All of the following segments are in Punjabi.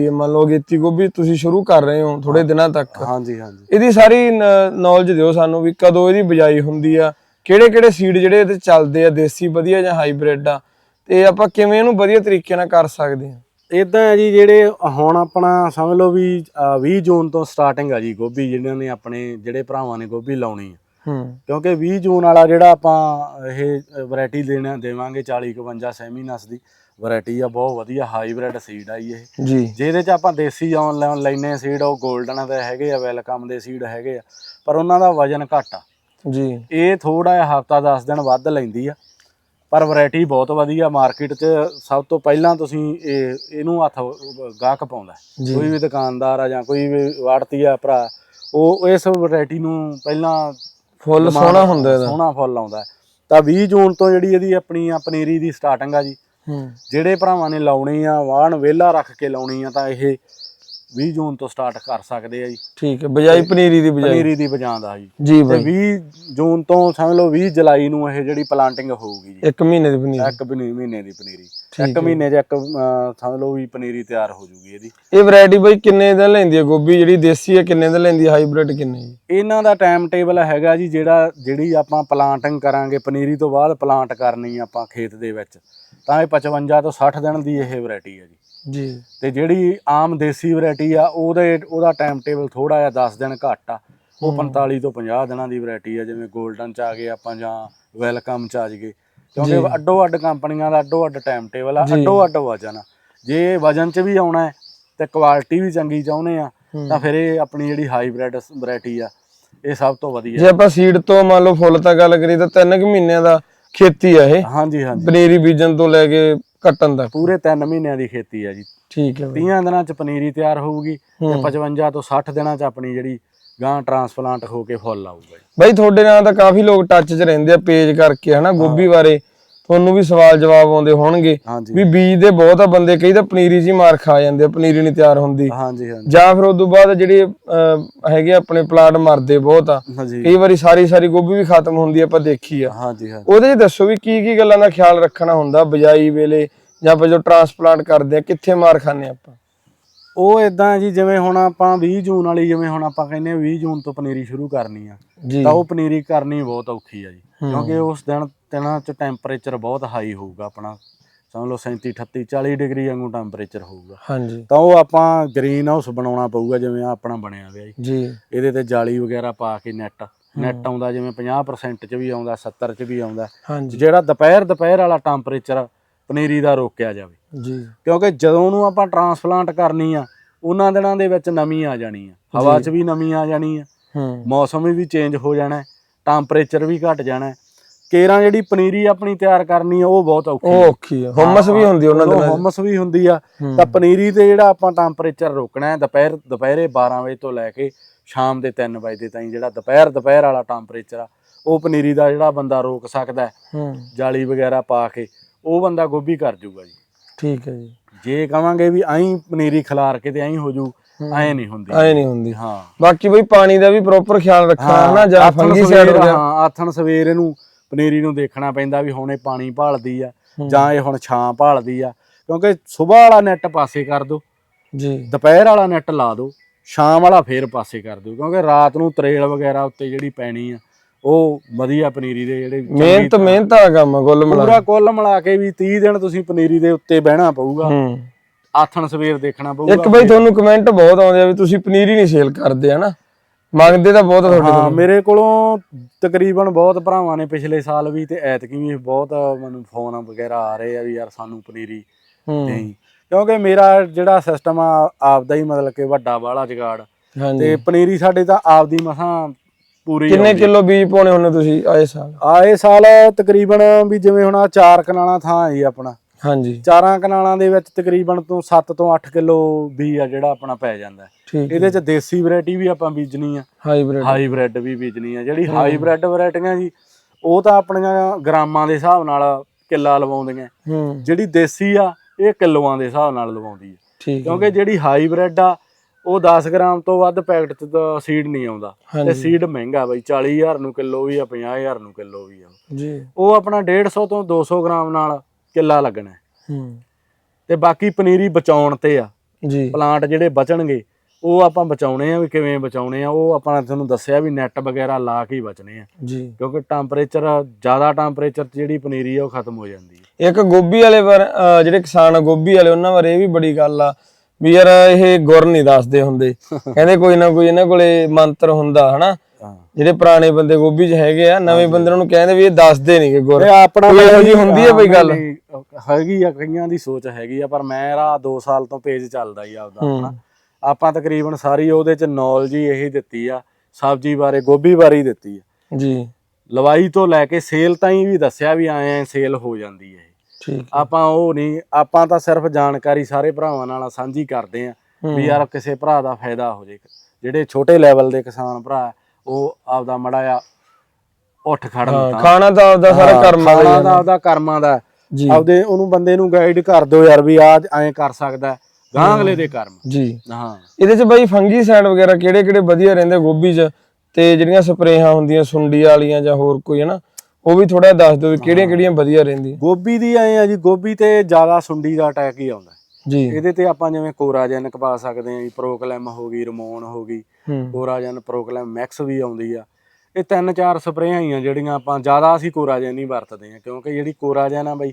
ਇਹ ਮੰਨ ਲਓ ਗੇਤੀ ਗੋਭੀ ਤੁਸੀਂ ਸ਼ੁਰੂ ਕਰ ਰਹੇ ਹੋ ਥੋੜੇ ਦਿਨਾਂ ਤੱਕ। ਹਾਂਜੀ ਹਾਂਜੀ। ਇਹਦੀ ਸਾਰੀ ਨੌਲੇਜ ਦਿਓ ਸਾਨੂੰ ਵੀ ਕਦੋਂ ਇਹਦੀ ਬਿਜਾਈ ਹੁੰਦੀ ਆ ਕਿਹੜੇ ਕਿਹੜੇ ਸੀਡ ਜਿਹੜੇ ਇਹਦੇ ਚੱਲਦੇ ਆ ਦੇਸੀ ਵਧੀਆ ਜਾਂ ਹਾਈਬ੍ਰਿਡ ਆ ਤੇ ਆਪਾਂ ਕਿਵੇਂ ਇਹਨੂੰ ਵਧੀਆ ਤਰੀਕੇ ਨਾਲ ਕਰ ਸਕਦੇ ਆ? ਇਦਾਂ ਹੈ ਜੀ ਜਿਹੜੇ ਹੁਣ ਆਪਣਾ ਸਮਝ ਲਓ ਵੀ ਅ, 20 ਜੂਨ ਤੋਂ ਸਟਾਰਟਿੰਗ ਆ ਜੀ ਗੋਭੀ ਜਿਹਨਾਂ ਨੇ ਆਪਣੇ ਜਿਹੜੇ ਭਰਾਵਾਂ ਨੇ ਗੋਭੀ ਲਾਉਣੀ ਆ। ਹੂੰ। ਕਿਉਂਕਿ 20 ਜੂਨ ਵਾਲਾ ਜਿਹੜਾ ਆਪਾਂ ਇਹ ਵੈਰਾਈਟੀ ਦੇਣਾ ਦੇਵਾਂਗੇ 40 51 ਸੈਮੀਨਸ ਦੀ ਵੈਰਾਈਟੀ ਆ ਬਹੁਤ ਵਧੀਆ ਹਾਈਬ੍ਰਿਡ ਸੀਡ ਆ ਜੀ ਇਹ। ਜੀ। ਜਿਹਦੇ ਚ ਆਪਾਂ ਦੇਸੀ ਆਨਲਾਈਨ ਲੈਨੇ ਸੀਡ ਉਹ 골ਡਨ ਦੇ ਹੈਗੇ ਆ ਵੈਲਕਮ ਦੇ ਸੀਡ ਹੈਗੇ ਆ। ਪਰ ਉਹਨਾਂ ਦਾ ਵਜਨ ਘੱਟ ਆ। ਜੀ। ਇਹ ਥੋੜਾ ਜਿਹਾ ਹਫਤਾ 10 ਦਿਨ ਵੱਧ ਲੈਂਦੀ ਆ। ਪਰ ਵੈਰਾਈਟੀ ਬਹੁਤ ਵਧੀਆ ਮਾਰਕੀਟ 'ਚ ਸਭ ਤੋਂ ਪਹਿਲਾਂ ਤੁਸੀਂ ਇਹ ਇਹਨੂੰ ਹੱਥ ਗਾਹਕ ਪਾਉਂਦਾ। ਕੋਈ ਵੀ ਦੁਕਾਨਦਾਰ ਆ ਜਾਂ ਕੋਈ ਵੀ ਵਾੜਤੀ ਆ ਭਰਾ ਉਹ ਇਸ ਵੈਰਾਈਟੀ ਨੂੰ ਪਹਿਲਾਂ ਫੁੱਲ ਸੋਹਣਾ ਹੁੰਦਾ ਇਹਦਾ। ਸੋਹਣਾ ਫੁੱਲ ਆਉਂਦਾ। ਤਾਂ 20 ਜੂਨ ਤੋਂ ਜਿਹੜੀ ਇਹਦੀ ਆਪਣੀ ਆ ਪਨੀਰੀ ਦੀ ਸਟਾਰਟਿੰਗ ਆ ਜੀ ਜਿਹੜੇ ਭਰਾਵਾਂ ਨੇ ਲਾਉਣੀ ਆ ਵਾਹਣ ਵਿਹਲਾ ਰੱਖ ਕੇ ਲਾਉਣੀ ਆ ਤਾਂ ਇਹ 20 ਜੂਨ ਤੋਂ ਸਟਾਰਟ ਕਰ ਸਕਦੇ ਆ ਜੀ। ਠੀਕ ਹੈ ਬਿਜਾਈ ਪਨੀਰੀ ਦੀ ਬਿਜਾਈ। ਪਨੀਰੀ ਦੀ ਬਜਾਂਦ ਆ ਜੀ। ਜੀ ਤੇ ਬਾਈ। 20 ਜੂਨ ਤੋਂ ਸਮਝ ਲਓ 20 ਜੁਲਾਈ ਨੂੰ ਇਹ ਜਿਹੜੀ ਪਲਾਂਟਿੰਗ ਹੋਊਗੀ ਜੀ। ਇੱਕ ਮਹੀਨੇ ਦੀ ਪਨੀਰੀ। ਇੱਕ ਮਹੀਨੇ ਮਹੀਨੇ ਦੀ ਪਨੀਰੀ। ਠੀਕ ਇੱਕ ਮਹੀਨੇ 'ਚ ਇੱਕ ਸਮਝ ਲਓ ਵੀ ਪਨੀਰੀ ਤਿਆਰ ਹੋ ਜੂਗੀ ਇਹਦੀ। ਇਹ ਵੈਰਾਈਟੀ ਬਾਈ ਕਿੰਨੇ ਦਿਨ ਲੈਂਦੀ ਹੈ ਗੋਭੀ? ਜਿਹੜੀ ਦੇਸੀ ਹੈ ਕਿੰਨੇ ਦਿਨ ਲੈਂਦੀ ਹੈ? ਹਾਈਬ੍ਰਿਡ ਕਿੰਨੇ ਜੀ? ਇਹਨਾਂ ਦਾ ਟਾਈਮ ਟੇਬਲ ਹੈਗਾ ਜੀ ਜਿਹੜਾ ਜਿਹੜੀ ਆਪਾਂ ਪਲਾਂਟਿੰਗ ਕਰਾਂਗੇ ਪਨੀਰੀ ਤੋਂ ਬਾਅਦ ਪਲਾਂਟ ਕਰਨੀ ਆਪਾਂ ਖੇਤ ਦੇ ਵਿੱਚ। ਤਾਂ ਇਹ 55 ਤੋਂ 60 ਦਿਨ ਦੀ ਇਹ ਵੈਰਾਈਟੀ ਹੈ ਜੀ। ਜੀ। ਤੇ ਜਿਹੜੀ ਆਮ ਦੇਸੀ ਵੈਰਾਈਟੀ ਆ ਉਹਦੇ ਉਹਦਾ ਟਾਈਮ ਟੇਬਲ ਥੋੜਾ ਜਿਹਾ 10 ਦਿਨ ਘੱਟ ਆ। ਉਹ 45 ਤੋਂ 50 ਦਿਨਾਂ ਦੀ ਵੈਰਾਈਟੀ ਆ ਜਿਵੇਂ 골ਡਨ ਚ ਆ ਗਏ ਆਪਾਂ ਜਾਂ ਵੈਲਕਮ ਚ ਆ ਜਗੇ ਕਿਉਂਕਿ ਅੱਡੋ ਅੱਡ ਕੰਪਨੀਆਂ ਦਾ ਅੱਡੋ ਅੱਡ ਟਾਈਮ ਟੇਬਲ ਆ ਅੱਡੋ ਅੱਡ ਵਜਨ ਆ। ਜੇ ਵਜਨ ਚ ਵੀ ਆਉਣਾ ਹੈ ਤੇ ਕੁਆਲਿਟੀ ਵੀ ਚੰਗੀ ਚਾਹੁੰਦੇ ਆ ਤਾਂ ਫਿਰ ਇਹ ਆਪਣੀ ਜਿਹੜੀ ਹਾਈਬ੍ਰਿਡ ਵੈਰਾਈਟੀ ਆ ਇਹ ਸਭ ਤੋਂ ਵਧੀਆ ਜੇ ਆਪਾਂ ਸੀਡ ਤੋਂ ਮੰਨ ਲਓ ਫੁੱਲ ਤਾਂ ਗੱਲ ਕਰੀ ਤਾਂ ਤਿੰਨ ਕੁ ਮਹੀਨਿਆਂ ਦਾ ਖੇਤੀ ਆ ਇਹ। ਹਾਂਜੀ ਹਾਂਜੀ। ਪਨੀਰੀ ਬੀਜਣ ਤੋਂ ਲੈ ਕੇ ਕੱਟਣ ਤੱਕ ਪੂਰੇ 3 ਮਹੀਨਿਆਂ ਦੀ ਖੇਤੀ ਆ ਜੀ। ਠੀਕ ਹੈ ਬਾਈ। 30 ਦਿਨਾਂ ਚ ਪਨੀਰੀ ਤਿਆਰ ਹੋਊਗੀ ਤੇ ਹੂੰ। 55 ਤੋਂ 60 ਦਿਨਾਂ ਚ ਆਪਣੀ ਜਿਹੜੀ ਗਾਂ ਟਰਾਂਸਪਲਾਂਟ ਹੋ ਕੇ ਫੁੱਲ ਆਊਗਾ ਬਾਈ ਤੁਹਾਡੇ ਨਾਲ ਤਾਂ ਕਾਫੀ ਲੋਕ ਟੱਚ 'ਚ ਰਹਿੰਦੇ ਆ ਪੇਜ ਕਰਕੇ ਹਨਾ ਗੋਭੀ ਬਾਰੇ। ਤੁਹਾਨੂੰ ਵੀ ਸਵਾਲ ਜਵਾਬ ਆਉਂਦੇ ਹੋਣਗੇ ਵੀ ਬੀਜ ਦੇ ਬਹੁਤ ਆ ਬੰਦੇ ਕਈ ਤਾਂ ਪਨੀਰੀ ਹੀ ਮਾਰ ਖਾ ਜਾਂਦੇ ਆ ਪਨੀਰੀ ਨਹੀਂ ਤਿਆਰ ਹੁੰਦੀ। ਹਾਂਜੀ ਹਾਂਜੀ। ਜਾਂ ਫਿਰ ਉਦੋਂ ਬਾਅਦ ਜਿਹੜੇ ਹੈਗੇ ਆਪਣੇ ਪਲਾਟ ਮਰਦੇ ਬਹੁਤ ਆ। ਕਈ ਵਾਰੀ ਸਾਰੀ ਸਾਰੀ ਗੋਭੀ ਵੀ ਖਤਮ ਹੁੰਦੀ ਆਪਾਂ ਦੇਖੀ ਆ। ਹਾਂਜੀ ਉਹਦੇ 'ਚ ਦੱਸੋ ਵੀ ਕੀ ਕੀ ਗੱਲਾਂ ਦਾ ਖਿਆਲ ਰੱਖਣਾ ਹੁੰਦਾ ਬਜਾਈ ਵੇਲੇ ਜਾਂ ਆਪਾਂ ਜੋ ਟਰਾਂਸਪਲਾਂਟ ਕਰਦੇ ਆ ਕਿੱਥੇ ਮਾਰ ਖਾਂਦੇ ਆਪਾਂ? ਉਹ ਇਦਾਂ ਜੀ ਜਿਵੇਂ ਹੁਣ ਆਪਾਂ 20 ਜੂਨ ਵਾਲੀ ਜਿਵੇਂ ਹੁਣ ਆਪਾਂ ਕਹਿੰਦੇ ਆ 20 ਜੂਨ ਤੋਂ ਪਨੀਰੀ ਸ਼ੁਰੂ ਕਰਨੀ ਆ ਜੀ। ਤਾਂ ਉਹ ਪਨੀਰੀ ਕਰਨੀ ਬਹੁਤ ਔਖੀ ਆ ਜੀ। ਕਿਉਂਕਿ ਉਸ ਦਿਨ ਦਿਨਾਂ ਚ ਟੈਂਪਰੇਚਰ ਬਹੁਤ ਹਾਈ ਹੋਊਗਾ ਆਪਣਾ। ਸਮਝ ਲਓ 37 38 40 ਡਿਗਰੀ ਵਾਂਗੂ ਟੈਂਪਰੇਚਰ ਹੋਊਗਾ। ਹਾਂਜੀ। ਤਾਂ ਉਹ ਆਪਾਂ ਗ੍ਰੀਨ ਹਾਊਸ ਬਣਾਉਣਾ ਪਊਗਾ ਜਿਵੇਂ ਆਹ ਆਪਣਾ ਬਣਿਆ ਹੋਇਆ ਜੀ। ਇਹਦੇ ਤੇ ਜਾਲੀ ਵਗੈਰਾ ਪਾ ਕੇ ਨੈਟ ਨੈਟ ਆਉਂਦਾ ਜਿਵੇਂ 50% ਚ ਵੀ ਆਉਂਦਾ 70 ਚ ਵੀ ਆਉਂਦਾ। ਜਿਹੜਾ ਦੁਪਹਿਰ ਦੁਪਹਿਰ ਵਾਲਾ ਟੈਂਪਰੇਚਰ ਪਨੀਰੀ ਦਾ ਰੋਕਿਆ ਜਾਵੇ। ਜੀ। ਕਿਉਂਕਿ ਜਦੋਂ ਉਹਨੂੰ ਆਪਾਂ ਟਰਾਂਸਪਲਾਂਟ ਕਰਨੀ ਆ ਉਹਨਾਂ ਦਿਨਾਂ ਦੇ ਵਿੱਚ ਨਮੀ ਆ ਜਾਣੀ ਆ। ਹਵਾ 'ਚ ਵੀ ਨਮੀ ਆ ਜਾਣੀ ਆ। ਮੌਸਮ ਵੀ ਚੇਂਜ ਹੋ ਜਾਣਾ ਟੈਂਪਰੇਚਰ ਵੀ ਘਟ ਜਾਣਾ ਕੇਰਾਂ ਜਿਹੜੀ ਪਨੀਰੀ ਆਪਣੀ ਤਿਆਰ ਕਰਨੀ ਆ ਉਹ ਬਹੁਤ ਔਖੀ ਉਹ ਔਖੀ ਆ। ਹਮਸ ਵੀ ਹੁੰਦੀ ਉਹਨਾਂ ਦਿਨਾਂ 'ਚ। ਹਮਸ ਵੀ ਹੁੰਦੀ ਆ। ਤਾਂ ਪਨੀਰੀ ਤੇ ਜਿਹੜਾ ਆਪਾਂ ਟੈਂਪਰੇਚਰ ਰੋਕਣਾ ਹੈ ਦੁਪਹਿਰ ਦੁਪਹਿਰੇ 12 ਵਜੇ ਤੋਂ ਲੈ ਕੇ ਸ਼ਾਮ ਦੇ 3 ਵਜੇ ਤਾਈਂ ਜਿਹੜਾ ਦੁਪਹਿਰ ਦੁਪਹਿਰ ਵਾਲਾ ਟੈਂਪਰੇਚਰ ਆ ਉਹ ਪਨੀਰੀ ਦਾ ਜਿਹੜਾ ਬੰਦਾ ਰੋਕ ਸਕਦਾ ਹੈ, ਜਾਲੀ ਵਗੈਰਾ ਪਾ ਕੇ ਉਹ ਬੰਦਾ ਗੋਭੀ ਕਰ ਜੂਗਾ ਜੀ। ਠੀਕ ਹੈ ਜੀ। ਜੇ ਕਵਾਂਗੇ ਵੀ ਐਂ ਪਨੀਰੀ ਖਿਲਾਰ ਕੇ ਤੇ ਐਂ ਹੋ ਜੂ ਐਂ ਨਹੀਂ ਹੁੰਦੀ। ਐ ਨਹੀਂ ਹੁੰਦੀ। ਹਾਂ। ਬਾਕੀ ਬਈ ਪਾਣੀ ਦਾ ਵੀ ਪ੍ਰੋਪਰ ਖਿਆਲ ਰੱਖਣਾ ਹੈ ਨਾ ਜਾਂ ਫੰਗੀ ਸਾਈਡ ਹਾਂ ਆਥਣ ਸਵੇਰ ਇਹਨੂੰ ਪਨੀਰੀ ਨੂੰ ਦੇਖਣਾ ਪੈਂਦਾ ਵੀ ਹੁਣ ਇਹ ਪਾਣੀ ਭਾਲਦੀ ਆ ਜਾਂ ਇਹ ਹੁਣ ਛਾਂ ਭਾਲਦੀ ਆ। ਕਿਉਂਕਿ ਸਵੇਰ ਵਾਲਾ ਨੈਟ ਪਾਸੇ ਕਰ ਦੋ ਜੀ। ਦੁਪਹਿਰ ਵਾਲਾ ਨੈਟ ਲਾ ਦੋ ਸ਼ਾਮ ਵਾਲਾ ਫੇਰ ਪਾਸੇ ਕਰ ਦਿਓ। ਕਿਉਂਕਿ ਰਾਤ ਨੂੰ ਤਰੇਲ ਵਗੈਰਾ ਉੱਤੇ ਜਿਹੜੀ ਪੈਣੀ ਆ ਉਹ ਵਧੀਆ ਪਨੀਰੀ ਦੇ ਜਿਹੜੇ ਮਿਹਨਤ ਮਿਹਨਤ ਵਾਲਾ ਕੰਮ ਆ ਗੁੱਲ ਮਿਲਾ ਪੂਰਾ ਕੁੱਲ ਮਿਲਾ ਕੇ ਵੀ 30 ਦਿਨ ਤੁਸੀਂ ਪਨੀਰੀ ਦੇ ਉੱਤੇ ਬਹਿਣਾ ਪਊਗਾ। ਆਥਣ ਸਵੇਰ ਦੇਖਣਾ ਪਊਗਾ। ਇੱਕ ਬਈ ਤੁਹਾਨੂੰ ਕਮੈਂਟ ਬਹੁਤ ਆਉਂਦੇ ਆ ਵੀ ਤੁਸੀਂ ਪਨੀਰੀ ਨਹੀਂ ਸੇਲ ਕਰਦੇ ਹਨਾ? ਮੰਗਦੇ ਤਾਂ ਬਹੁਤ ਆ ਤੁਹਾਡੇ ਹਾਂ ਤੋਂ। ਮੇਰੇ ਕੋਲੋਂ ਤਕਰੀਬਨ ਬਹੁਤ ਭਰਾਵਾਂ ਨੇ ਪਿਛਲੇ ਸਾਲ ਵੀ ਤੇ ਐਤਕੀ ਵੀ ਬਹੁਤ ਮੈਨੂੰ ਫੋਨ ਵਗੈਰਾ ਆ ਰਹੇ ਆ ਵੀ ਯਾਰ ਸਾਨੂੰ ਪਨੀਰੀ ਹੂੰ। ਨਹੀਂ ਕਿਉਂਕਿ ਮੇਰਾ ਜਿਹੜਾ ਸਿਸਟਮ ਆ ਆਪਦਾ ਹੀ ਮਤਲਬ ਕਿ ਵੱਡਾ ਵਾਲਾ ਜਗਾੜ। ਹਾਂਜੀ। ਤੇ ਪਨੀਰੀ ਸਾਡੇ ਤਾਂ ਆਪਦੀ ਮਸਾਂ ਪੂਰੀ ਕਿੰਨੇ ਕਿਲੋ ਬੀਜ ਪਾਉਣੇ ਹੁੰਦੇ ਤੁਸੀਂ ਆਏ ਸਾਲ? ਆਏ ਸਾਲ ਤਕਰੀਬਨ ਵੀ ਜਿਵੇਂ ਹੁਣ ਆ ਚਾਰ ਕਨਾਲਾਂ ਥਾਂ ਹੈ ਜੀ ਆਪਣਾ। ਹਾਂਜੀ। ਚਾਰਾਂ ਕਨਾਲਾਂ ਦੇ ਵਿੱਚ ਤਕਰੀਬਨ ਤੋਂ 7 ਤੋਂ 8 ਕਿਲੋ ਬੀ ਆ ਜਿਹੜਾ ਆਪਣਾ ਪੈ ਜਾਂਦਾ। ਇਹਦੇ ਚ ਦੇਸੀ ਵੈਰਾਈਟੀ ਵੀ ਆਪਾਂ ਬੀਜਣੀ ਆ। ਹਾਈਬ੍ਰਿਡ ਹਾਈਬ੍ਰਿਡ ਵੀ ਬੀਜਣੀ ਆ। ਜਿਹੜੀ ਹਾਈਬ੍ਰਿਡ ਵੈਰਾਈਟੀਆਂ ਜੀ ਉਹ ਤਾਂ ਆਪਣੀਆਂ ਗ੍ਰਾਮਾਂ ਦੇ ਹਿਸਾਬ ਨਾਲ ਕਿੱਲਾ ਲਵਾਉਂਦੀਆਂ। ਜਿਹੜੀ ਦੇਸੀ ਆ ਇਹ ਕਿਲੋਆਂ ਦੇ ਹਿਸਾਬ ਨਾਲ ਲਵਾਉਂਦੀ ਹੈ। ਕਿਉਂਕਿ ਜਿਹੜੀ ਹਾਈਬ੍ਰਿਡ ਆ ਉਹ 10 ਗ੍ਰਾਮ ਤੋਂ ਵੱਧ ਪੈਕਟ ਚ ਤਾਂ ਸੀਡ ਨਹੀਂ ਆਉਂਦਾ। ਤੇ ਸੀਡ ਮਹਿੰਗਾ ਬਈ 40000 ਨੂੰ ਕਿਲੋ ਵੀ ਆ 50000 ਨੂੰ ਕਿਲੋ ਵੀ ਆ। ਜੀ। ਉਹ ਆਪਣਾ 150 ਤੋਂ 200 ਗ੍ਰਾਮ ਨਾਲ ਕਿੱਲਾ ਲੱਗਣਾ ਹੈ। ਹੂੰ। ਤੇ ਬਾਕੀ ਪਨੀਰੀ ਬਚਾਉਣ ਤੇ ਆ। ਜੀ। ਪਲਾਂਟ ਜਿਹੜੇ ਬਚਣਗੇ ਉਹ ਆਪਾਂ ਬਚਾਉਣੇ ਆ ਵੀ ਕਿਵੇਂ ਬਚਾਉਣੇ ਆ ਉਹ ਆਪਾਂ ਤੁਹਾਨੂੰ ਦੱਸਿਆ ਵੀ ਨੈਟ ਵਗੈਰਾ ਲਾ ਕੇ ਹੀ ਬਚਣੇ ਆ। ਜੀ। ਕਿਉਂਕਿ ਟੈਂਪਰੇਚਰ ਜ਼ਿਆਦਾ ਟੈਂਪਰੇਚਰ 'ਚ ਜਿਹੜੀ ਪਨੀਰੀ ਆ ਉਹ ਖਤਮ ਹੋ ਜਾਂਦੀ ਹੈ ਇੱਕ ਗੋਭੀ ਵਾਲੇ ਪਰ ਅਹ ਜਿਹੜੇ ਕਿਸਾਨ ਆ ਗੋਭੀ ਵਾਲੇ ਉਹਨਾਂ ਬਾਰੇ ਇਹ ਵੀ ਬੜੀ ਗੱਲ ਆ ਵੀ ਯਾਰ ਇਹ ਗੁਰ ਨਹੀਂ ਦੱਸਦੇ ਹੁੰਦੇ। ਕਹਿੰਦੇ ਕੋਈ ਨਾ ਕੋਈ ਇਹਨਾਂ ਕੋਲੇ ਮੰਤਰ ਹੁੰਦਾ ਹਨਾ? ਜਿਹੜੇ ਪੁਰਾਣੇ ਬੰਦੇ ਗੋਭੀ 'ਚ ਹੈਗੇ ਆ ਨਵੇਂ ਬੰਦੇ ਨੂੰ ਕਹਿੰਦੇ ਵੀ ਇਹ ਦੱਸਦੇ ਨਹੀਂਗੇ ਗੁਰ। ਇਹ ਆਪਣਾ ਕੋਈ ਇਹੋ ਜਿਹੀ ਹੁੰਦੀ ਹੈ ਕੋਈ ਹਾਂ, ਗੱਲ? ਹੈਗੀ ਆ ਕਈਆਂ ਦੀ ਸੋਚ ਹੈਗੀ ਆ ਪਰ ਮੇਰਾ 2 ਸਾਲ ਤੋਂ ਪੇਜ ਚੱਲਦਾ ਹੀ ਆਪਦਾ ਆਪਣਾ ਆਪਾਂ ਤਕਰੀਬਨ ਸਾਰੀ ਉਹਦੇ ਚ ਨੌਲੇਜ ਹੀ ਇਹੀ ਦਿੱਤੀ ਆ ਸਬਜ਼ੀ ਬਾਰੇ ਗੋਭੀ ਬਾਰੇ ਹੀ ਦਿੱਤੀ ਆ। ਜੀ। ਲਵਾਈ ਤੋਂ ਲੈ ਕੇ ਸੇਲ ਤਾਈਂ ਵੀ ਦੱਸਿਆ ਵੀ ਆਏ ਐ ਸੇਲ ਹੋ ਜਾਂਦੀ ਹੈ। ਠੀਕ ਆਪਾਂ ਉਹ ਨਹੀਂ ਆਪਾਂ ਤਾਂ ਸਿਰਫ ਜਾਣਕਾਰੀ ਸਾਰੇ ਭਰਾਵਾਂ ਨਾਲ ਸਾਂਝੀ ਕਰਦੇ ਆ ਵੀ ਯਾਰ ਕਿਸੇ ਭਰਾ ਦਾ ਫਾਇਦਾ ਹੋ ਜੇ ਜਿਹੜੇ ਛੋਟੇ ਲੈਵਲ ਦੇ ਕਿਸਾਨ ਭਰਾ ਉਹ ਆਪਦਾ ਮੜਾ ਆ ਉੱਠ ਖੜਨ ਹਾਂ, ਤਾਂ। ਖਾਣਾ ਤਾਂ ਆਪਦਾ ਸਾਰਾ ਹਾਂ, ਕਰਮਾਂ ਦਾ ਹੀ ਖਾਣਾ ਦਾ ਨਾ। ਆਪਦਾ ਕਰਮਾਂ ਦਾ। ਜੀ। ਆਪਦੇ ਉਹਨੂੰ ਬੰਦੇ ਨੂੰ ਗਾਈਡ ਕਰ ਦਿਓ ਯਾਰ ਵੀ ਆ ਐਂ ਕਰ ਸਕਦਾ ਗਾਂ ਅਗਲੇ ਦੇ ਕਰਮ। ਜੀ। ਹਾਂ। ਇਹਦੇ 'ਚ ਬਾਈ ਫੰਗੀ ਸਾਈਡ ਵਗੈਰਾ ਕਿਹੜੇ ਕਿਹੜੇ ਵਧੀਆ ਰਹਿੰਦੇ ਗੋਭੀ 'ਚ? ਤੇ ਜਿਹੜੀਆਂ ਸਪਰੇਹਾਂ ਹੁੰਦੀਆਂ ਸੁੰਡੀ ਵਾਲੀਆਂ ਜਾਂ ਹੋਰ ਕੋਈ ਹਨਾ ਉਹ ਵੀ ਥੋੜਾ ਦੱਸ ਦਿਓ ਕਿਹੜੀਆਂ ਕਿਹੜੀਆਂ ਵਧੀਆ ਰਹਿੰਦੀਆਂ। ਗੋਭੀ ਦੀ ਐ ਆ ਜੀ ਗੋਭੀ ਤੇ ਜ਼ਿਆਦਾ ਸੁੰਡੀ ਦਾ ਅਟੈਕ ਹੀ ਆਉਂਦਾ। ਜੀ। ਇਹਦੇ ਤੇ ਆਪਾਂ ਜਿਵੇਂ ਕੋਰਾਜਨ ਪਾ ਸਕਦੇ ਆ ਜੀ ਪ੍ਰੋਕਲੈਮ ਹੋ ਗਈ ਰਮੋਨ ਹੋ ਗਈ ਹੂੰ। ਕੋਰਾਜਨ ਪ੍ਰੋਕਲੈਮ ਮੈਕਸ ਵੀ ਆਉਂਦੀ ਆ। ਇਹ ਤਿੰਨ ਚਾਰ ਸਪਰੇਆਂ ਹੀ ਆ ਜਿਹੜੀਆਂ ਆਪਾਂ ਜ਼ਿਆਦਾ ਅਸੀਂ ਕੋਰਾਜਨ ਹੀ ਵਰਤਦੇ ਆ ਕਿਉਂਕਿ ਜਿਹੜੀ ਕੋਰਾਜਨ ਆ ਬਈ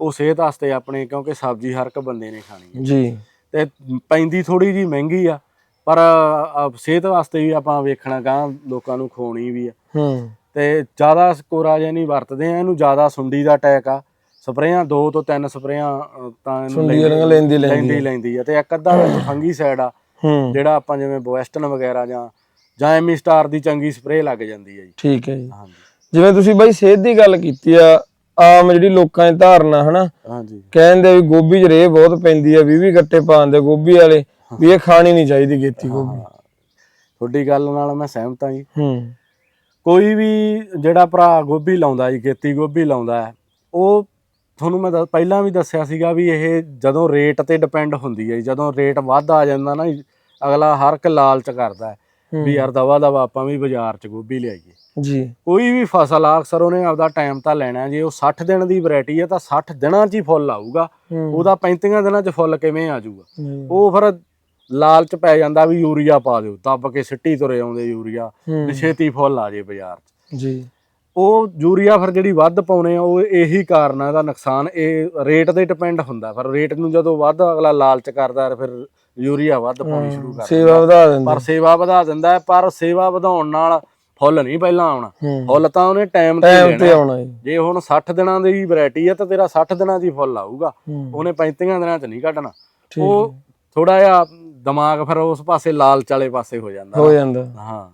ਉਹ ਸਿਹਤ ਵਾਸਤੇ ਆਪਣੇ ਕਿਉਂਕਿ ਸਬਜ਼ੀ ਹਰ ਇੱਕ ਬੰਦੇ ਨੇ ਖਾਣੀ ਹੈ ਜੀ। ਤੇ ਪੈਂਦੀ ਥੋੜੀ ਜੀ ਮਹਿੰਗੀ ਆ ਪਰ ਸਿਹਤ ਵਾਸਤੇ ਵੀ ਆਪਾਂ ਵੇਖਣਾ ਗਾਂ ਲੋਕਾਂ ਨੂੰ ਖਵਾਉਣੀ ਵੀ ਆ। ਹੂੰ। ਤੇ ਜ਼ਿਆਦਾ ਕੋਰਾਜਨ ਨਹੀਂ ਵਰਤਦੇ ਆ ਇਹਨੂੰ ਜ਼ਿਆਦਾ ਸੁੰਡੀ ਦਾ ਅਟੈਕ ਆ। ਸਪਰੇਆਂ ਦੋ ਤੋਂ ਤਿੰਨ ਸਪਰੇਆਂ ਤਾਂ ਇਹਨੂੰ ਸੁੰਡੀ ਵਾਲੀਆਂ ਲੈਂਦੀ ਲੈਂਦੀ ਲੈਂਦੀ ਲੈਂਦੀ ਆ ਤੇ ਇੱਕ ਅੱਧਾ ਵਿੱਚ ਫੰਗੀ ਸਾਈਡ ਆ ਜਿਹੜਾ ਆਪਾਂ ਜਿਵੇਂ ਬੋਇਸਟਨ ਵਗੈਰਾ ਜਾਂ ਜਾਂ ਐਮੀ ਸਟਾਰ ਦੀ ਚੰਗੀ ਸਪਰੇਅ ਲੱਗ ਜਾਂਦੀ ਹੈ ਜੀ। ਠੀਕ ਹੈ ਜੀ। ਹਾਂਜੀ। ਜਿਵੇਂ ਤੁਸੀਂ ਬਾਈ ਸਿਹਤ ਦੀ ਗੱਲ ਕੀਤੀ ਆ ਆਮ ਜਿਹੜੀ ਲੋਕਾਂ ਦੀ ਧਾਰਨਾ ਹਨਾ? ਹਾਂਜੀ। ਕਹਿੰਦੇ ਵੀ ਗੋਭੀ 'ਚ ਰੇਹ ਬਹੁਤ ਪੈਂਦੀ ਆ 20 20 ਗੱਟੇ ਪਾਉਂਦੇ ਗੋਭੀ ਵਾਲੇ ਵੀ ਇਹ ਖਾਣੀ ਨਹੀਂ ਚਾਹੀਦੀ ਗੇਤੀ ਗੋਭੀ। ਤੁਹਾਡੀ ਗੱਲ ਨਾਲ ਮੈਂ ਸਹਿਮਤ ਹਾਂ ਜੀ। ਹੂੰ। ਕੋਈ ਵੀ ਜਿਹੜਾ ਭਰਾ ਗੋਭੀ ਲਾਉਂਦਾ ਜੀ ਖੇਤੀ ਗੋਭੀ ਲਾਉਂਦਾ ਉਹ ਤੁਹਾਨੂੰ ਮੈਂ ਪਹਿਲਾਂ ਵੀ ਦੱਸਿਆ ਸੀਗਾ ਵੀ ਇਹ ਜਦੋਂ ਰੇਟ ਤੇ ਡਿਪੈਂਡ ਹੁੰਦੀ ਹੈ ਜਦੋਂ ਰੇਟ ਵੱਧ ਆ ਜਾਂਦਾ ਨਾ ਅਗਲਾ ਹਰ ਇੱਕ ਲਾਲਚ ਕਰਦਾ ਵੀ ਯਾਰ ਦਵਾ ਦਵਾ ਆਪਾਂ ਵੀ ਬਾਜ਼ਾਰ 'ਚ ਗੋਭੀ ਲਿਆਈਏ। ਜੀ। ਕੋਈ ਵੀ ਫਸਲ ਆ ਅਕਸਰ ਉਹਨੇ ਆਪਦਾ ਟਾਈਮ ਤਾਂ ਲੈਣਾ। ਜੇ ਉਹ 60 ਦਿਨ ਦੀ ਵੈਰਾਈਟੀ ਹੈ ਤਾਂ 60 ਦਿਨਾਂ 'ਚ ਹੀ ਫੁੱਲ ਆਊਗਾ। ਉਹਦਾ 35 ਦਿਨਾਂ 'ਚ ਫੁੱਲ ਕਿਵੇਂ ਆ ਜਾਊਗਾ? ਉਹ ਫਿਰ ਲਾਲਚ ਪੈ ਜਾਂਦਾ ਵੀ ਯੂਰੀਆ ਪਾ ਦਿਓ ਦੱਬ ਕੇ ਸਿੱਟੀ ਤੁਰੇ ਆਉਂਦੇ ਯੂਰੀਆ ਵੀ ਛੇਤੀ ਫੁੱਲ ਆ ਜੇ ਬਾਜ਼ਾਰ 'ਚ। ਜੀ। ਉਹ ਯੂਰੀਆ ਫਿਰ ਜਿਹੜੀ ਵੱਧ ਪਾਉਨੇ ਆ ਉਹ ਇਹੀ ਕਾਰਨ ਆ ਇਹਦਾ ਨੁਕਸਾਨ ਇਹ ਰੇਟ ਤੇ ਡਿਪੈਂਡ ਹੁੰਦਾ। ਫਿਰ ਰੇਟ ਨੂੰ ਜਦੋਂ ਵੱਧ ਅਗਲਾ ਲਾਲਚ ਕਰਦਾ ਫਿਰ ਯੂਰੀਆ ਵੱਧ ਪਾਉਣੀ ਸ਼ੁਰੂ ਕਰ ਸੇਵਾ। ਵਧਾ ਦਿੰਦੇ। ਪਰ ਸੇਵਾ ਵਧਾ ਦਿੰਦਾ ਪਰ ਸੇਵਾ ਵਧਾਉਣ ਨਾਲ ਫੁੱਲ ਨਹੀਂ ਪਹਿਲਾਂ ਆਉਣਾ। ਫੁੱਲ ਤਾਂ ਉਹਨੇ ਟਾਈਮ ਤੇ ਟਾਈਮ ਤੇ ਆਉਣਾ ਜੀ। ਹੁਣ 60 ਦਿਨਾਂ ਦੀ ਵੈਰਾਈਟੀ ਆ ਤਾਂ ਤੇਰਾ 60 ਦਿਨਾਂ ਹੀ ਫੁੱਲ ਆਊਗਾ। ਉਹਨੇ 35 ਦਿਨਾਂ 'ਚ ਨਹੀਂ ਕੱਢਣਾ। ਉਹ ਥੋੜਾ ਜਿਹਾ ਦਿਮਾਗ ਫਿਰ ਉਸ ਪਾਸੇ ਲਾਲਚ ਵਾਲੇ ਪਾਸੇ ਹੋ ਜਾਂਦਾ ਹੋ ਜਾਂਦਾ। ਹਾਂ।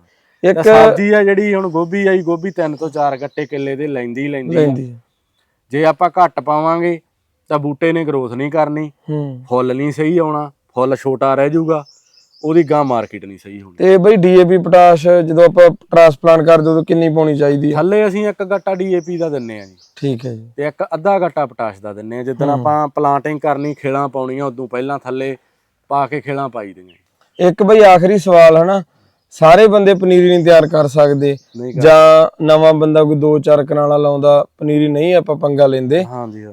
ਇੱਕ ਸਬਜ਼ੀ ਆ ਜਿਹੜੀ ਹੁਣ ਗੋਭੀ ਆਈ ਗੋਭੀ ਤਿੰਨ ਤੋਂ ਚਾਰ ਗੱਟੇ ਕਿੱਲੇ ਦੇ ਲੈਂਦੀ ਲੈਂਦੀ ਆ। ਜੇ ਆਪਾਂ ਘੱਟ ਪਾਵਾਂਗੇ ਤਾਂ ਬੂਟੇ ਨੇ ਗਰੋਥ ਨਹੀਂ ਕਰਨੀ ਫੁੱਲ ਨਹੀਂ ਸਹੀ ਆਉਣਾ ਫੁੱਲ ਛੋਟਾ ਰਹਿ ਜਾਊਗਾ ਉਹਦੀ ਗਾਂ ਮਾਰਕੀਟ ਨਹੀਂ ਸਹੀ ਹੋਣੀ। ਤੇ ਬਈ ਡੀਏਪੀ ਪੋਟਾਸ਼ ਜਦੋਂ ਆਪਾਂ ਟ੍ਰਾਂਸਪਲਾਂਟ ਕਰਦੇ ਉਦੋਂ ਕਿੰਨੀ ਪਾਉਣੀ ਚਾਹੀਦੀ ਹੈ ਥੱਲੇ ਅਸੀਂ ਇੱਕ ਗੱਟਾ ਡੀਏਪੀ ਦਾ ਦਿੰਨੇ ਆ ਜੀ। ਠੀਕ ਹੈ ਜੀ। ਤੇ ਇੱਕ ਅੱਧਾ ਗੱਟਾ ਪੋਟਾਸ਼ ਦਾ ਦਿੰਨੇ ਆ ਜਿੱਦਣ ਆਪਾਂ ਪਲਾਂਟਿੰਗ ਕਰਨੀ ਖੇਲਾਂ ਪਾਉਣੀਆਂ ਉਦੋਂ ਪਹਿਲਾਂ ਥੱਲੇ ਪਾ ਕੇ ਖੇਲਾਂ ਪਾਈ ਦੀਆਂ। ਇੱਕ ਬਈ ਆਖਰੀ ਸਵਾਲ ਹਨਾ ਸਾਰੇ ਬੰਦੇ ਪਨੀਰੀ ਨਹੀਂ ਤਿਆਰ ਕਰ ਸਕਦੇ ਜਾਂ ਨਵਾਂ ਬੰਦਾ ਕੋਈ ਦੋ ਚਾਰ ਕਨਾਲਾ ਲਾਉਂਦਾ ਪਨੀਰੀ ਨਹੀਂ ਆਪਾਂ ਪੰਗਾ ਲੈਂਦੇ।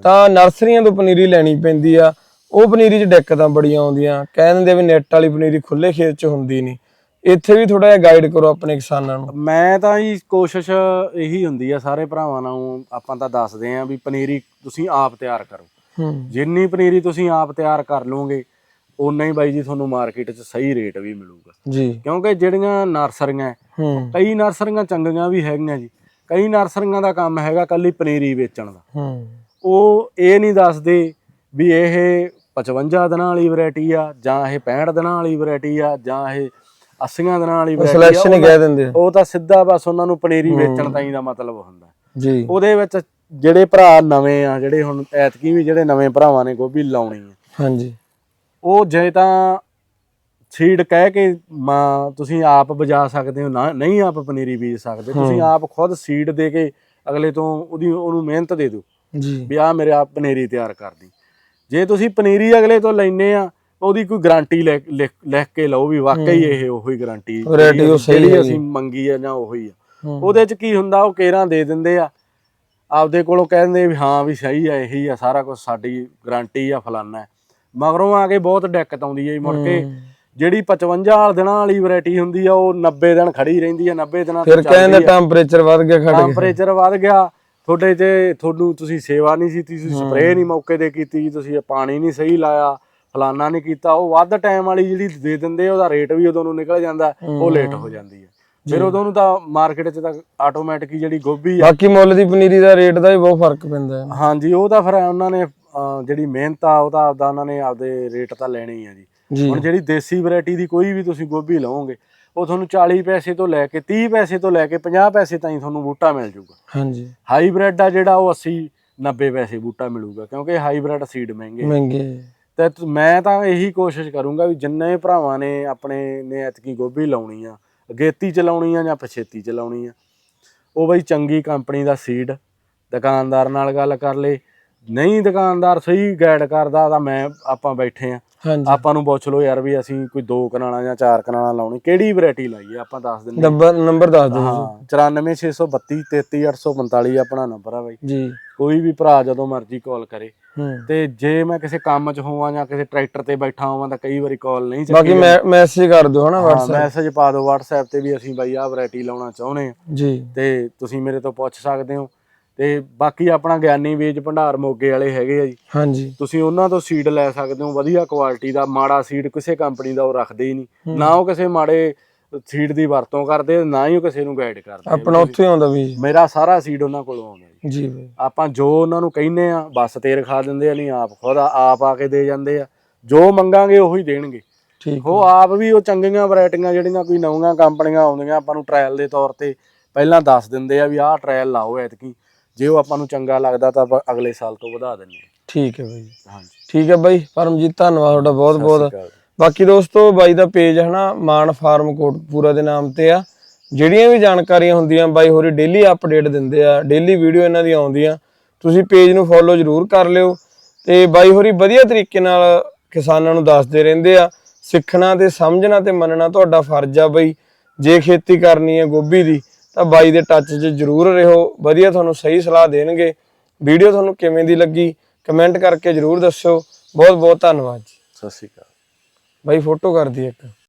ਤਾਂ ਨਰਸਰੀਆਂ ਤੋਂ ਪਨੀਰੀ ਲੈਣੀ ਪੈਂਦੀ ਆ। ਉਹ ਪਨੀਰੀ 'ਚ ਦਿੱਕਤਾਂ ਬੜੀਆਂ ਆਉਂਦੀਆਂ। ਕਹਿ ਦਿੰਦੇ ਵੀ ਨੈਟ ਵਾਲੀ ਪਨੀਰੀ ਖੁੱਲੇ ਖੇਤ 'ਚ ਹੁੰਦੀ ਨਹੀਂ। ਇੱਥੇ ਵੀ ਥੋੜਾ ਜਿਹਾ ਗਾਈਡ ਕਰੋ ਆਪਣੇ ਕਿਸਾਨਾਂ ਨੂੰ। ਮੈਂ ਤਾਂ ਜੀ ਕੋਸ਼ਿਸ਼ ਇਹੀ ਹੁੰਦੀ ਆ ਸਾਰੇ ਭਰਾਵਾਂ ਨੂੰ ਆਪਾਂ ਤਾਂ ਦੱਸਦੇ ਆ ਵੀ ਪਨੀਰੀ ਤੁਸੀਂ ਆਪ ਤਿਆਰ ਕਰੋ। ਜਿੰਨੀ ਪਨੀਰੀ ਤੁਸੀਂ ਆਪ ਤਿਆਰ ਕਰ ਲਓਗੇ ਓਨਾ ਹੀ ਬਾਈ ਜੀ ਤੁਹਾਨੂੰ ਮਾਰਕੀਟ 'ਚ ਸਹੀ ਰੇਟ ਵੀ ਮਿਲੂਗਾ। ਜੀ। ਕਿਉਂਕਿ ਜਿਹੜੀਆਂ ਨਰਸਰੀਆਂ ਹੂੰ। ਕਈ ਨਰਸਰੀਆਂ ਚੰਗੀਆਂ ਵੀ ਹੈਗੀਆਂ ਜੀ। ਕਈ ਨਰਸਰੀਆਂ ਦਾ ਕੰਮ ਹੈਗਾ ਕੱਲੀ ਪਨੀਰੀ ਵੇਚਣ ਦਾ। ਹੂੰ। ਉਹ ਇਹ ਨਹੀਂ ਦੱਸਦੇ ਵੀ ਇਹ 55 ਦਿਨਾਂ ਵਾਲੀ ਵੈਰਾਈਟੀ ਆ ਜਾਂ ਇਹ 65 ਦਿਨਾਂ ਵਾਲੀ ਵੈਰਾਈਟੀ ਆ ਜਾਂ ਇਹ 80 ਦਿਨਾਂ ਵਾਲੀ ਵੈਰਾਈਟੀ ਸਿਲੈਕਸ਼ਨ ਹੀ ਕਹਿ ਦਿੰਦੇ ਆ। ਉਹ ਤਾਂ ਸਿੱਧਾ ਬਸ ਉਹਨਾਂ ਨੂੰ ਪਨੀਰੀ ਵੇਚਣ ਤਾਈਂ ਦਾ ਮਤਲਬ ਹੁੰਦਾ। ਜੀ। ਉਹਦੇ ਵਿੱਚ ਜਿਹੜੇ ਭਰਾ ਨਵੇਂ ਆ ਜਿਹੜੇ ਹੁਣ ਐਤਕੀ ਵੀ ਜਿਹੜੇ ਨਵੇਂ ਭਰਾਵਾਂ ਨੇ ਗੋਭੀ ਲਾਉਣੀ ਆ ਹਾਂਜੀ। ਉਹ ਜੇ ਤਾਂ ਸੀਡ ਕਹਿ ਕੇ ਮਾਂ ਤੁਸੀਂ ਆਪ ਬਜਾ ਸਕਦੇ ਹੋ ਨਾ ਨਹੀਂ ਆਪ ਪਨੀਰੀ ਬੀਜ ਸਕਦੇ ਤੁਸੀਂ ਆਪ ਖੁਦ ਸੀਡ ਦੇ ਕੇ ਅਗਲੇ ਤੋਂ ਉਹਦੀ ਉਹਨੂੰ ਮਿਹਨਤ ਦੇ ਦਿਓ। ਜੀ। ਵੀ ਆ ਮੇਰੇ ਆਪ ਪਨੀਰੀ ਤਿਆਰ ਕਰਦੀ ਜੇ ਤੁਸੀਂ ਪਨੀਰੀ ਅਗਲੇ ਤੋਂ ਲੈਨੇ ਆ ਉਹਦੀ ਕੋਈ ਗਾਰੰਟੀ ਲਿਖ ਕੇ ਲਓ ਵੀ ਵਾਕਈ ਇਹ ਉਹੀ ਗਾਰੰਟੀ Variety ਉਹ ਸਹੀ ਜਿਹੜੀ। ਅਸੀਂ ਮੰਗੀ ਆ ਜਾਂ ਉਹੀ ਆ। ਹੂੰ। ਉਹਦੇ ਚ ਕੀ ਹੁੰਦਾ ਉਹ ਕੇਰਾਂ ਦੇ ਦਿੰਦੇ ਆ। ਆਪਦੇ ਕੋਲੋਂ ਕਹਿੰਦੇ ਵੀ ਹਾਂ ਵੀ ਸਹੀ ਆ ਇਹੀ ਆ ਸਾਰਾ ਕੁਝ ਸਾਡੀ ਗਾਰੰਟੀ ਆ ਫਲਾਨਾ। ਹੈ। ਮਗਰੋਂ ਆ ਕੇ ਬਹੁਤ ਦਿੱਕਤ ਆਉਂਦੀ ਹੈ ਜੀ ਮੁੜ ਕੇ। ਜਿਹੜੀ 55 ਵਾਲੇ ਦਿਨਾਂ ਵਾਲੀ ਵੈਰਾਈਟੀ ਹੁੰਦੀ ਆ ਉਹ 90 ਦਿਨ ਖੜੀ ਰਹਿੰਦੀ ਆ 90 ਦਿਨਾਂ ਫਿਰ ਕਹਿੰਦੇ ਟੈਂਪਰੇਚਰ ਵੱਧ ਗਿਆ ਖੜ ਗਿਆ। ਟੈਂਪਰੇਚਰ ਵੱਧ ਗਿਆ। ਤੁਹਾਡੇ ਤੇ ਤੁਹਾਨੂੰ ਤੁਸੀਂ ਸੇਵਾ ਨਹੀਂ ਸੀ ਤੁਸੀਂ ਸਪਰੇਅ ਨਹੀਂ ਮੌਕੇ ਤੇ ਕੀਤੀ ਤੁਸੀਂ ਪਾਣੀ ਨਹੀਂ ਸਹੀ ਲਾਇਆ ਫਲਾਨਾ ਨਹੀਂ ਕੀਤਾ। ਉਹ ਵੱਧ ਟਾਈਮ ਵਾਲੀ ਜਿਹੜੀ ਦੇ ਦਿੰਦੇ ਉਹਦਾ ਰੇਟ ਵੀ ਉਦੋਂ ਨੂੰ ਨਿਕਲ ਜਾਂਦਾ ਉਹ ਲੇਟ ਹੋ ਜਾਂਦੀ ਹੈ ਫਿਰ ਉਦੋਂ ਨੂੰ ਤਾਂ ਮਾਰਕੀਟ 'ਚ ਤਾਂ ਆਟੋਮੈਟਿਕ ਜਿਹੜੀ ਗੋਭੀ ਆ। ਬਾਕੀ ਮੁੱਲ ਦੀ ਪਨੀਰੀ ਦਾ ਰੇਟ ਦਾ ਵੀ ਬਹੁਤ ਫ਼ਰਕ ਪੈਂਦਾ। ਹੈ ਹਾਂਜੀ ਉਹ ਤਾਂ ਫਿਰ ਉਹਨਾਂ ਨੇ ਜਿਹੜੀ ਮਿਹਨਤ ਆ ਉਹ ਤਾਂ ਆਪਦਾ ਉਹਨਾਂ ਨੇ ਆਪਦੇ ਰੇਟ ਤਾਂ ਲੈਣੇ ਹੀ ਆ ਜੀ। ਹੁਣ ਜਿਹੜੀ ਦੇਸੀ ਵੈਰਾਈਟੀ ਦੀ ਕੋਈ ਵੀ ਤੁਸੀਂ ਗੋਭੀ ਲਓਗੇ ਉਹ ਤੁਹਾਨੂੰ 40 ਪੈਸੇ ਤੋਂ ਲੈ ਕੇ 30 ਪੈਸੇ ਤੋਂ ਲੈ ਕੇ 50 ਪੈਸੇ ਤਾਈਂ ਤੁਹਾਨੂੰ ਬੂਟਾ ਮਿਲ ਜਾਊਗਾ ਹਾਂਜੀ। ਹਾਈਬ੍ਰਿਡ ਆ ਜਿਹੜਾ ਉਹ 80 90 ਪੈਸੇ ਬੂਟਾ ਮਿਲੂਗਾ ਕਿਉਂਕਿ ਹਾਈਬ੍ਰਿਡ ਸੀਡ ਮਹਿੰਗੇ ਮਹਿੰਗੇ। ਤੇ ਤ- ਮੈਂ ਤਾਂ ਇਹੀ ਕੋਸ਼ਿਸ਼ ਕਰੂੰਗਾ ਵੀ ਜਿੰਨੇ ਭਰਾਵਾਂ ਨੇ ਆਪਣੇ ਨੇ ਐਤਕੀ ਗੋਭੀ ਲਾਉਣੀ ਆ ਅਗੇਤੀ ਚ ਲਾਉਣੀ ਆ ਜਾਂ ਪਛੇਤੀ ਚ ਲਾਉਣੀ ਆ ਉਹ ਬਈ ਚੰਗੀ ਕੰਪਨੀ ਦਾ ਸੀਡ ਦੁਕਾਨਦਾਰ ਨਾਲ ਗੱਲ ਕਰ ਲੇ ਨਹੀਂ ਦੁਕਾਨਦਾਰ ਸਹੀ ਗਾਈਡ ਕਰਦਾ ਤਾਂ ਮੈਂ ਆਪਾਂ ਬੈਠੇ ਆ। ਹਾਂਜੀ। ਆਪਾਂ ਨੂੰ ਪੁੱਛ ਲਓ ਯਾਰ ਵੀ ਅਸੀਂ ਕੋਈ ਦੋ ਕਨਾਲਾਂ ਜਾਂ ਚਾਰ ਕਨਾਲਾਂ ਲਾਉਣੀ ਕਿਹੜੀ ਵੈਰਾਈਟੀ ਲਾਈਏ ਆਪਾਂ ਦੱਸ ਦਿੰਦੇ। ਨੰਬਰ ਨੰਬਰ ਦੱਸ ਦਿਓ। ਹਾਂ 94632 33845 ਆਪਣਾ ਨੰਬਰ ਆ ਬਾਈ। ਜੀ। ਕੋਈ ਵੀ ਭਰਾ ਜਦੋਂ ਮਰਜ਼ੀ ਕਾਲ ਕਰੇ। ਤੇ ਜੇ ਮੈਂ ਕਿਸੇ ਕੰਮ 'ਚ ਹੋਵਾਂ ਜਾਂ ਕਿਸੇ ਟਰੈਕਟਰ ਤੇ ਬੈਠਾ ਹੋਵਾਂ ਤਾਂ ਕਈ ਵਾਰੀ ਕਾਲ ਨਹੀਂ ਬਾਕੀ ਮੈਂ ਮੈਸੇਜ ਕਰ ਦਿਓ ਹਨਾ WhatsApp ਮੈਸੇਜ ਪਾ ਦਿਓ WhatsApp ਤੇ ਵੀ ਅਸੀਂ ਬਾਈ ਆਹ ਵੈਰਾਈਟੀ ਲਾਉਣਾ ਚਾਹੁੰਦੇ ਹਾਂ ਜੀ। ਤੇ ਤੁਸੀਂ ਮੇਰੇ ਤੋਂ ਪੁੱਛ ਸਕਦੇ ਹੋ। ਤੇ ਬਾਕੀ ਆਪਣਾ ਗਿਆਨੀ ਬੀਜ ਭੰਡਾਰ ਮੋਗੇ ਵਾਲੇ ਹੈਗੇ ਆ ਜੀ। ਹਾਂਜੀ। ਤੁਸੀਂ ਉਹਨਾਂ ਤੋਂ ਸੀਡ ਲੈ ਸਕਦੇ ਹੋ ਵਧੀਆ ਕੁਆਲਿਟੀ ਦਾ ਮਾੜਾ ਸੀਡ ਕਿਸੇ ਕੰਪਨੀ ਦਾ ਉਹ ਰੱਖਦੇ ਹੀ ਨਹੀਂ। ਨਾ ਉਹ ਕਿਸੇ ਮਾੜੇ ਸੀਡ ਦੀ ਵਰਤੋਂ ਕਰਦੇ ਨਾ ਹੀ ਉਹ ਕਿਸੇ ਨੂੰ ਗਾਈਡ ਕਰਦੇ। ਆਪਣਾ ਉੱਥੇ ਆਉਂਦਾ ਵੀ। ਮੇਰਾ ਸਾਰਾ ਸੀਡ ਉਹਨਾਂ ਕੋਲੋਂ ਆਉਂਦਾ ਜੀ। ਆਪਾਂ ਜੋ ਉਹਨਾਂ ਨੂੰ ਕਹਿੰਨੇ ਆ ਬਸ ਤੇਰ ਖਾ ਦਿੰਦੇ ਆ ਨਹੀਂ ਆਪ ਖੁਦ ਆਪ ਆ ਕੇ ਦੇ ਜਾਂਦੇ ਆ। ਜੋ ਮੰਗਾਂਗੇ ਉਹੀ ਦੇਣਗੇ। ਠੀਕ। ਉਹ ਆਪ ਵੀ ਉਹ ਚੰਗੀਆਂ ਵੈਰਾਈਟੀਆਂ ਜਿਹੜੀਆਂ ਕੋਈ ਨਵੀਆਂ ਕੰਪਨੀਆਂ ਆਉਂਦੀਆਂ ਆਪਾਂ ਨੂੰ ਟ੍ਰਾਇਲ ਦੇ ਤੌਰ ਤੇ ਪਹਿਲਾਂ ਦੱਸ ਦਿੰਦੇ ਆ ਵੀ ਆਹ ਟ੍ਰਾਇਲ ਲਾਓ ਐਤਕੀ। ਜੇ ਉਹ ਆਪਾਂ ਨੂੰ ਚੰਗਾ ਲੱਗਦਾ ਤਾਂ ਆਪਾਂ ਅਗਲੇ ਸਾਲ ਤੋਂ ਵਧਾ ਦਿੰਦੇ ਠੀਕ ਹੈ ਬਈ। ਹਾਂਜੀ। ਠੀਕ ਹੈ ਬਾਈ ਪਰਮਜੀਤ ਧੰਨਵਾਦ ਤੁਹਾਡਾ ਬਹੁਤ ਬਹੁਤ। ਬਾਕੀ ਦੋਸਤੋ ਬਾਈ ਦਾ ਪੇਜ ਹਨਾ ਮਾਨ ਫਾਰਮ ਕੋਟਪੂਰਾ ਦੇ ਨਾਮ ਤੇ ਆ। ਜਿਹੜੀਆਂ ਵੀ ਜਾਣਕਾਰੀਆਂ ਹੁੰਦੀਆਂ ਬਾਈ ਹੋਰੀ ਡੇਲੀ ਅਪਡੇਟ ਦਿੰਦੇ ਆ ਡੇਲੀ ਵੀਡੀਓ ਇਹਨਾਂ ਦੀਆਂ ਆਉਂਦੀਆਂ। ਤੁਸੀਂ ਪੇਜ ਨੂੰ ਫੋਲੋ ਜ਼ਰੂਰ ਕਰ ਲਿਓ। ਤੇ ਬਾਈ ਹੋਰੀ ਵਧੀਆ ਤਰੀਕੇ ਨਾਲ ਕਿਸਾਨਾਂ ਨੂੰ ਦੱਸਦੇ ਰਹਿੰਦੇ ਆ ਸਿੱਖਣਾ ਤੇ ਸਮਝਣਾ ਤੇ ਮੰਨਣਾ ਤੁਹਾਡਾ ਫਰਜ਼ ਆ ਬਈ। ਜੇ ਖੇਤੀ ਕਰਨੀ ਹੈ ਗੋਭੀ ਦੀ ਤਾਂ ਬਾਈ ਦੇ ਟੱਚ 'ਚ ਜ਼ਰੂਰ ਰਹੋ। ਵਧੀਆ ਤੁਹਾਨੂੰ ਸਹੀ ਸਲਾਹ ਦੇਣਗੇ। ਵੀਡੀਓ ਤੁਹਾਨੂੰ ਕਿਵੇਂ ਦੀ ਲੱਗੀ ਕਮੈਂਟ ਕਰਕੇ ਜ਼ਰੂਰ ਦੱਸਿਓ। ਬਹੁਤ ਬਹੁਤ ਧੰਨਵਾਦ ਜੀ। ਸਤਿ ਸ਼੍ਰੀ ਅਕਾਲ। ਬਾਈ ਫੋਟੋ ਕਰਦੀ ਇੱਕ।